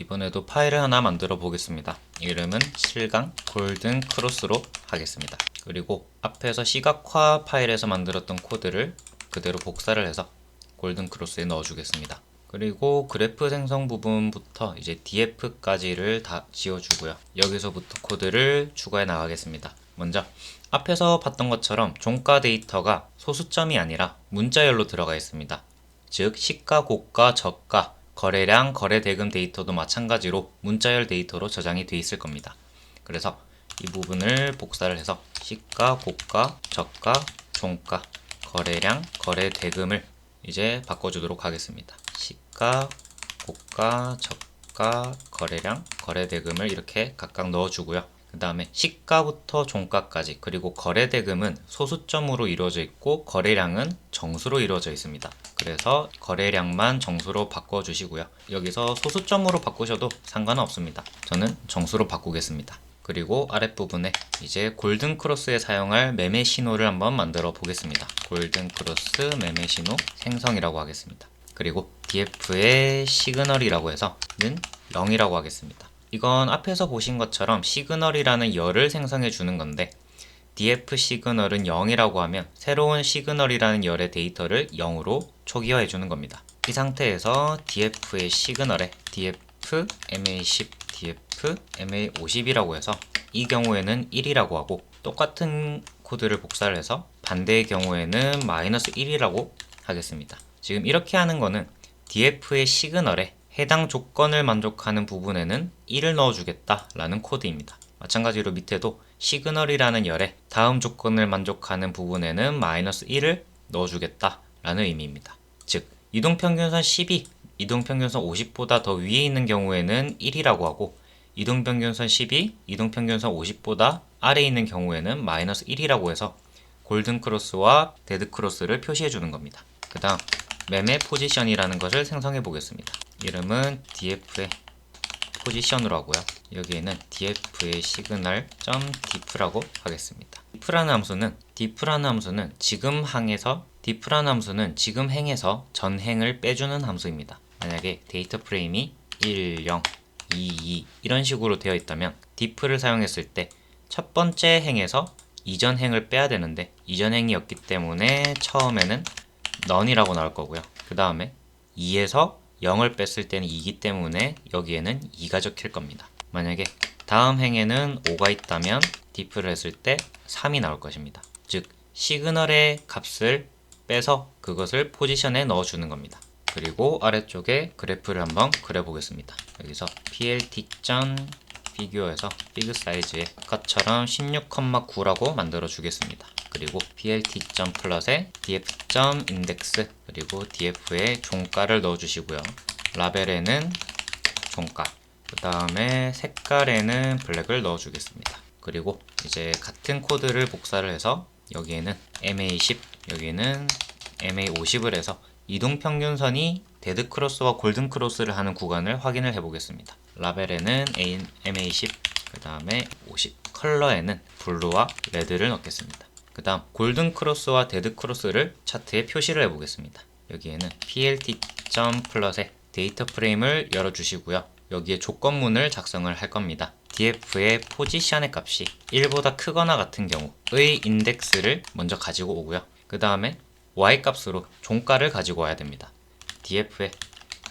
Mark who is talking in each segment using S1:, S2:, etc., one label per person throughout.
S1: 이번에도 파일을 하나 만들어 보겠습니다. 이름은 실강 골든 크로스로 하겠습니다. 그리고 앞에서 시각화 파일에서 만들었던 코드를 그대로 복사를 해서 골든 크로스에 넣어 주겠습니다. 그리고 그래프 생성 부분부터 이제 df까지를 다 지워주고요. 여기서부터 코드를 추가해 나가겠습니다. 먼저 앞에서 봤던 것처럼 종가 데이터가 소수점이 아니라 문자열로 들어가 있습니다. 즉 시가, 고가, 저가, 거래량, 거래 대금 데이터도 마찬가지로 문자열 데이터로 저장이 돼 있을 겁니다. 그래서 이 부분을 복사를 해서 시가, 고가, 저가, 종가, 거래량, 거래 대금을 이제 바꿔주도록 하겠습니다. 시가, 고가, 저가, 거래량, 거래 대금을 이렇게 각각 넣어주고요. 그 다음에 시가부터 종가까지 그리고 거래 대금은 소수점으로 이루어져 있고 거래량은 정수로 이루어져 있습니다. 그래서 거래량만 정수로 바꿔 주시고요. 여기서 소수점으로 바꾸셔도 상관은 없습니다. 저는 정수로 바꾸겠습니다. 그리고 아랫부분에 이제 골든 크로스에 사용할 매매 신호를 한번 만들어 보겠습니다. 골든 크로스 매매 신호 생성이라고 하겠습니다. 그리고 df의 시그널이라고 해서 는 0이라고 하겠습니다. 이건 앞에서 보신 것처럼 시그널이라는 열을 생성해 주는 건데 df 시그널은 0이라고 하면 새로운 시그널이라는 열의 데이터를 0으로 초기화해 주는 겁니다. 이 상태에서 df의 시그널에 df ma10 df ma50이라고 해서 이 경우에는 1이라고 하고 똑같은 코드를 복사를 해서 반대의 경우에는 마이너스 1이라고 하겠습니다. 지금 이렇게 하는 거는 df의 시그널에 해당 조건을 만족하는 부분에는 1을 넣어주겠다 라는 코드입니다. 마찬가지로 밑에도 시그널이라는 열에 다음 조건을 만족하는 부분에는 마이너스 1을 넣어주겠다 라는 의미입니다. 즉 이동평균선 10이 이동평균선 50보다 더 위에 있는 경우에는 1이라고 하고 이동평균선 10이 이동평균선 50보다 아래에 있는 경우에는 마이너스 1이라고 해서 골든크로스와 데드크로스를 표시해 주는 겁니다. 그 다음 매매 포지션이라는 것을 생성해 보겠습니다. 이름은 df의 포지션으로 하고요. 여기에는 df의 시그널 .diff라고 하겠습니다. diff라는 함수는 diff라는 함수는 지금 항에서 diff라는 함수는 지금 행에서 전 행을 빼주는 함수입니다. 만약에 데이터 프레임이 1, 0, 2, 2 이런 식으로 되어 있다면 diff를 사용했을 때 첫 번째 행에서 이전 행을 빼야 되는데 이전 행이었기 때문에 처음에는 none이라고 나올 거고요. 그 다음에 2에서 0을 뺐을 때는 2기 때문에 여기에는 2가 적힐 겁니다. 만약에 다음 행에는 5가 있다면 diff를 했을 때 3이 나올 것입니다. 즉 시그널의 값을 빼서 그것을 포지션에 넣어주는 겁니다. 그리고 아래쪽에 그래프를 한번 그려보겠습니다. 여기서 plt. 피규어에서 피그 사이즈의 아까처럼 16,9라고 만들어 주겠습니다. 그리고. 플롯에 df.index 그리고 df에 종가를 넣어 주시고요. 라벨에는 종가 그 다음에 색깔에는 블랙을 넣어 주겠습니다. 그리고 이제 같은 코드를 복사를 해서 여기에는 MA10 여기에는 MA50을 해서 이동평균선이 데드크로스와 골든크로스를 하는 구간을 확인을 해보겠습니다. 라벨에는 MA10, 그 다음에 50, 컬러에는 블루와 레드를 넣겠습니다. 그 다음 골든 크로스와 데드 크로스를 차트에 표시를 해보겠습니다. 여기에는 plt.플롯에 데이터 프레임을 열어주시고요. 여기에 조건문을 작성을 할 겁니다. df의 포지션의 값이 1보다 크거나 같은 경우의 인덱스를 먼저 가지고 오고요. 그 다음에 y 값으로 종가를 가지고 와야 됩니다. df의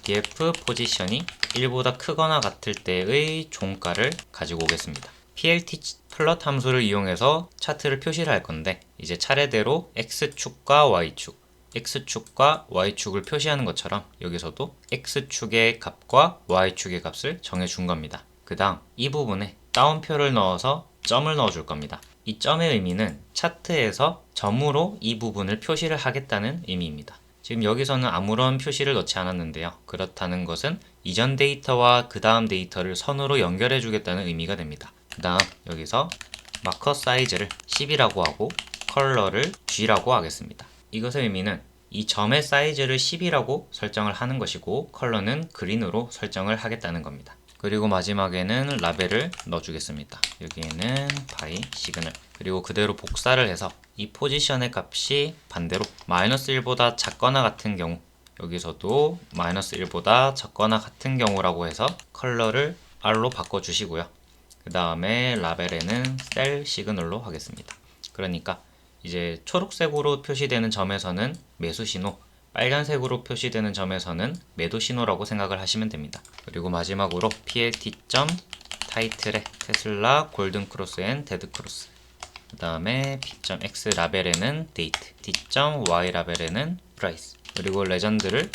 S1: df 포지션이 1보다 크거나 같을 때의 종가를 가지고 오겠습니다. Plt 플롯 함수를 이용해서 차트를 표시를 할 건데 이제 차례대로 x축과 y축 x축과 y축을 표시하는 것처럼 여기서도 x축의 값과 y축의 값을 정해 준 겁니다. 그 다음 이 부분에 따옴표를 넣어서 점을 넣어 줄 겁니다. 이 점의 의미는 차트에서 점으로 이 부분을 표시를 하겠다는 의미입니다. 지금 여기서는 아무런 표시를 넣지 않았는데요. 그렇다는 것은 이전 데이터와 그 다음 데이터를 선으로 연결해 주겠다는 의미가 됩니다. 그 다음 여기서 마커 사이즈를 10이라고 하고 컬러를 G라고 하겠습니다. 이것의 의미는 이 점의 사이즈를 10이라고 설정을 하는 것이고 컬러는 그린으로 설정을 하겠다는 겁니다. 그리고 마지막에는 라벨을 넣어주겠습니다. 여기에는 바이 시그널 그리고 그대로 복사를 해서 이 포지션의 값이 반대로 마이너스 1보다 작거나 같은 경우 여기서도 마이너스 1보다 작거나 같은 경우라고 해서 컬러를 R로 바꿔주시고요. 그 다음에 라벨에는 셀 시그널로 하겠습니다. 그러니까 이제 초록색으로 표시되는 점에서는 매수 신호, 빨간색으로 표시되는 점에서는 매도 신호라고 생각을 하시면 됩니다. 그리고 마지막으로 PLT 점 타이틀의 테슬라 골든 크로스 앤 데드 크로스. 그 다음에 P.X 라벨에는 데이트, D.Y 라벨에는 프라이스. 그리고 레전드를.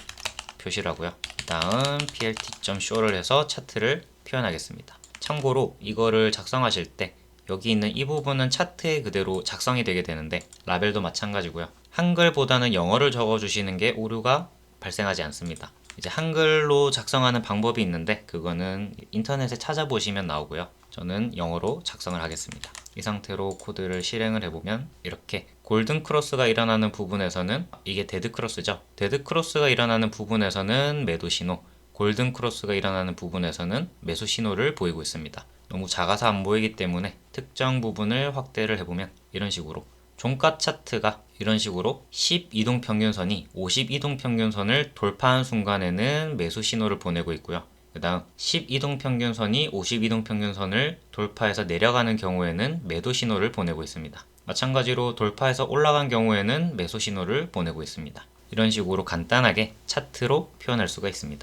S1: 그 다음 PLT.show를 해서 차트를 표현하겠습니다. 참고로 이거를 작성하실 때 여기 있는 이 부분은 차트에 그대로 작성이 되게 되는데 라벨도 마찬가지고요. 한글보다는 영어를 적어주시는 게 오류가 발생하지 않습니다. 이제 한글로 작성하는 방법이 있는데 그거는 인터넷에 찾아보시면 나오고요. 저는 영어로 작성을 하겠습니다. 이 상태로 코드를 실행을 해보면 이렇게 골든 크로스가 일어나는 부분에서는 이게 데드 크로스죠. 데드 크로스가 일어나는 부분에서는 매도 신호, 골든 크로스가 일어나는 부분에서는 매수 신호를 보이고 있습니다. 너무 작아서 안 보이기 때문에 특정 부분을 확대를 해보면 이런 식으로 종가 차트가 이런 식으로 10 이동 평균선이 50 이동 평균선을 돌파한 순간에는 매수 신호를 보내고 있고요. 그 다음 10 이동 평균선이 50 이동 평균선을 돌파해서 내려가는 경우에는 매도 신호를 보내고 있습니다. 마찬가지로 돌파해서 올라간 경우에는 매수 신호를 보내고 있습니다. 이런 식으로 간단하게 차트로 표현할 수가 있습니다.